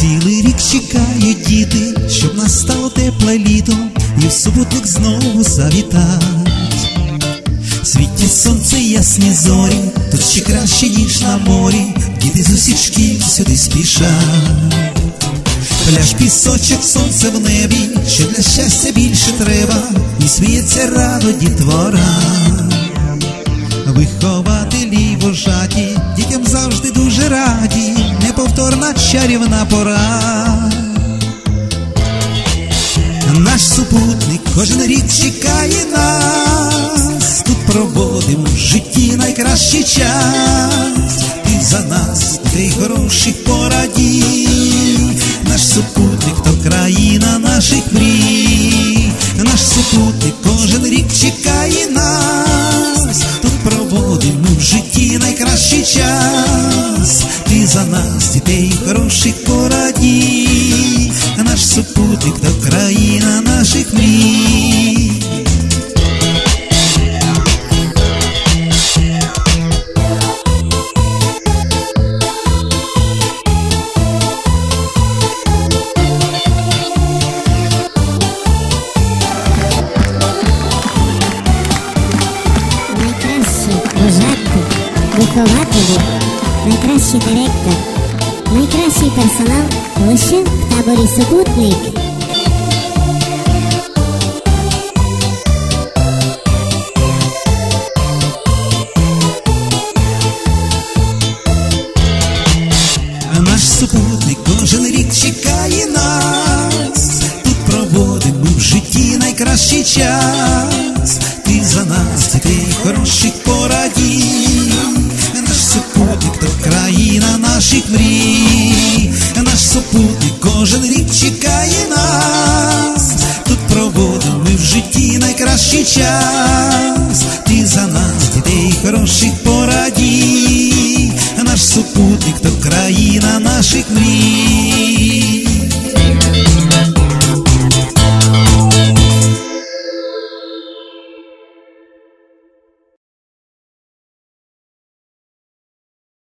Цілий рік чекають діти, щоб настало тепле літо, і в суботник знову завітать. Світі сонце, ясні зорі, тут ще краще, ніж на морі, діти з усіх шкіл сюди спішать. Пляж, пісочок, сонце в небі, що для щастя більше треба, і сміється радо дітвора. Вихователі вожаті, дітям завжди дуже раді неповторна чарівна пора. Наш супутник кожен рік чекає нас, тут проводимо в житті найкращий час. Ти за нас, ти хороших порадій, наш супутник то країна наших мрій, наш супутник кожен рік чекає нас, тут проводимо в житті найкращий час. Хороших порадій, наш супутник то країна наших мрій. Найкращі вожатки, вихователі, найкращий директор, найкращий персонал лише в таборі супутник. Наш супутник кожен рік чекає нас, тут проводимо в житті найкращий час. Ти за нас, дітей хороших порадій, наш супутник то країна наших мрій, наш супутник кожен рік чекає нас, тут проводимо ми в житті найкращий час. Ти за нас, дітей хороших порадій, наш супутник то країна наших мрій.